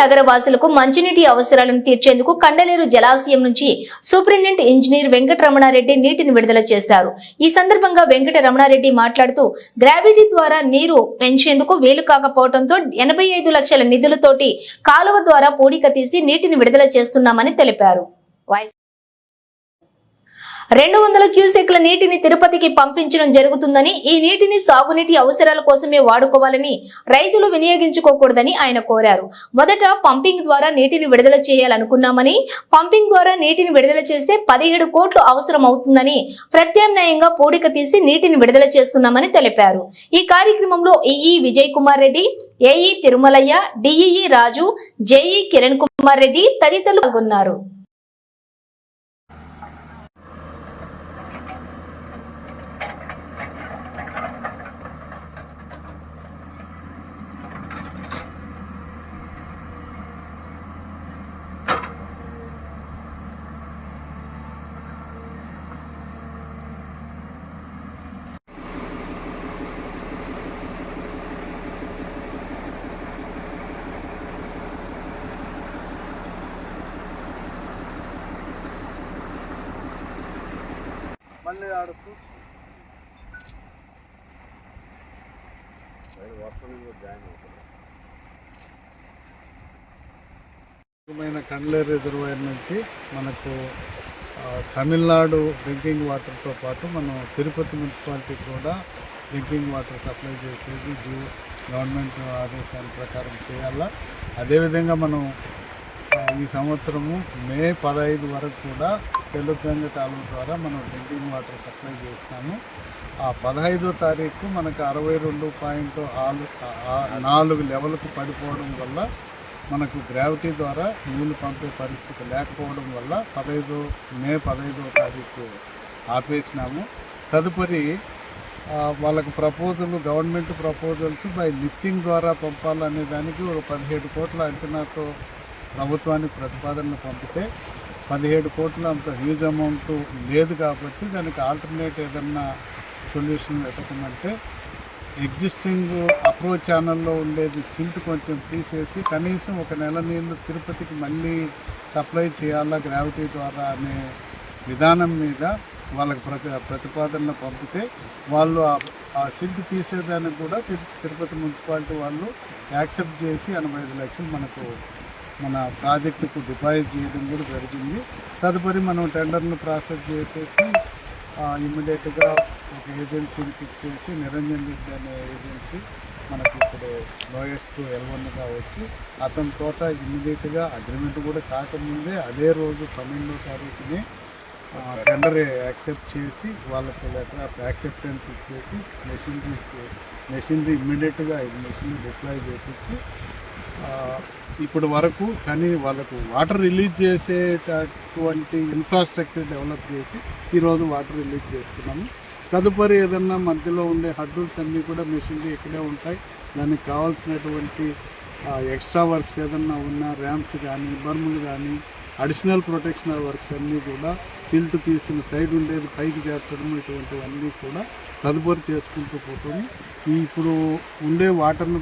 నగర వాసులకు మంచినీటి అవసరాలను తీర్చేందుకు కండలేరు జలాశయం నుంచి సూపరింటెండెంట్ ఇంజనీర్ వెంకటరమణారెడ్డి నీటిని విడుదల చేశారు. ఈ సందర్భంగా వెంకట రమణారెడ్డి మాట్లాడుతూ గ్రావిటీ ద్వారా నీరు పెంచేందుకు వీలు కాకపోవడంతో ఎనభై ఐదు లక్షల నిధులతోటి కాలువ ద్వారా పూడిక తీసి నీటిని విడుదల చేస్తున్నామని తెలిపారు. రెండు వందల క్యూసెక్ల నీటిని తిరుపతికి పంపించడం జరుగుతుందని ఈ నీటిని సాగునీటి అవసరాల కోసమే వాడుకోవాలని రైతులు వినియోగించుకోకూడదని ఆయన కోరారు. మొదట పంపింగ్ ద్వారా నీటిని విడుదల చేయాలనుకున్నామని పంపింగ్ ద్వారా నీటిని విడుదల చేస్తే పదిహేడు కోట్లు అవసరం అవుతుందని ప్రత్యామ్నాయంగా పూడిక తీసి నీటిని విడుదల చేస్తున్నామని తెలిపారు. ఈ కార్యక్రమంలో EE Vijay Kumar Reddy AE Tirumalayya DEE Raju JE Kiran Kumar Reddy తదితరులు పాల్గొన్నారు. మళ్ళీ ఆడుతూ ముఖ్యమైన కండ్లేరు రిజర్వాయర్ నుంచి మనకు తమిళనాడు డ్రింకింగ్ వాటర్తో పాటు మనం తిరుపతి మున్సిపాలిటీ కూడా డ్రింకింగ్ వాటర్ సప్లై చేసేది జూ గవర్నమెంట్ ఆదేశాల ప్రకారం చేయాలా? అదేవిధంగా మనం ఈ సంవత్సరము మే పదహైదు వరకు కూడా తెలుగంగ కాలువ ద్వారా మనం డ్రింకింగ్ వాటర్ సప్లై చేసినాము ఆ పదహైదో తారీఖు మనకు అరవై రెండు పాయింట్ ఆరు నాలుగు లెవెల్కు పడిపోవడం వల్ల మనకు గ్రావిటీ ద్వారా నీళ్ళు పంపే పరిస్థితి లేకపోవడం వల్ల పదహైదో మే పదహైదో తారీఖు ఆపేసినాము. తదుపరి వాళ్ళకు proposal government proposals by lifting ద్వారా పంపాలనే దానికి ఒక పదిహేడు కోట్ల అంచనాతో ప్రభుత్వానికి ప్రతిపాదనలు పంపితే పదిహేడు కోట్ల అంత హ్యూజ్ అమౌంట్ లేదు కాబట్టి దానికి ఆల్టర్నేట్ ఏదన్నా సొల్యూషన్ వెతకమంటే ఎగ్జిస్టింగ్ అప్రోచ్ ఛానల్లో ఉండేది సిల్ట్ కొంచెం తీసేసి కనీసం ఒక నెల నీళ్ళు తిరుపతికి మళ్ళీ సప్లై చేయాలా గ్రావిటీ ద్వారా అనే విధానం మీద వాళ్ళకి ప్రతి ప్రతిపాదనలు పంపితే వాళ్ళు ఆ- సిల్ట్ తీసేదానికి కూడా తిరుపతి మున్సిపాలిటీ వాళ్ళు యాక్సెప్ట్ చేసి ఎనభై ఐదు లక్షలు మనకు మన ప్రాజెక్టుకు డిపాజిట్ చేయడం కూడా జరిగింది. తదుపరి మనం టెండర్ను ప్రాసెస్ చేసేసి ఇమ్మీడియట్గా ఒక ఏజెన్సీని ఫిక్స్ చేసి నిరంజన్ రెడ్డి అనే ఏజెన్సీ మనకి ఇప్పుడు లోయెస్ట్ ఎల్వన్గా వచ్చి అతని తోట ఇమ్మీడియట్గా అగ్రిమెంట్ కూడా కాకముందే అదే రోజు పన్నెండో తారీఖుని టెండర్ యాక్సెప్ట్ చేసి వాళ్ళకి లెటర్ ఆఫ్ యాక్సెప్టెన్స్ ఇచ్చేసి మెషినరీ మెషినరీ ఇమ్మీడియట్గా ఐదు మెషినరీ డిప్లాయ్ చేయించి ఇప్పటి ఇప్పుడు వరకు కానీ వాళ్ళకు వాటర్ రిలీజ్ చేసేటటువంటి ఇన్ఫ్రాస్ట్రక్చర్ డెవలప్ చేసి ఈరోజు వాటర్ రిలీజ్ చేస్తున్నాము. తదుపరి ఏదన్నా మధ్యలో ఉండే హడ్రూల్స్ అన్నీ కూడా మెషిన్లు ఇక్కడే ఉంటాయి. దానికి కావాల్సినటువంటి ఎక్స్ట్రా వర్క్స్ ఏదన్నా ఉన్నా ర్యాంప్స్ కానీ బర్ములు కానీ అడిషనల్ ప్రొటెక్షన్ వర్క్స్ అన్నీ కూడా సిల్ట్ తీసిన సైడ్ ఉండేది పైకి చేర్చడం ఇటువంటివన్నీ కూడా తదుపరి చేసుకుంటూ పోతుంది. ఇప్పుడు ఉండే వాటర్ని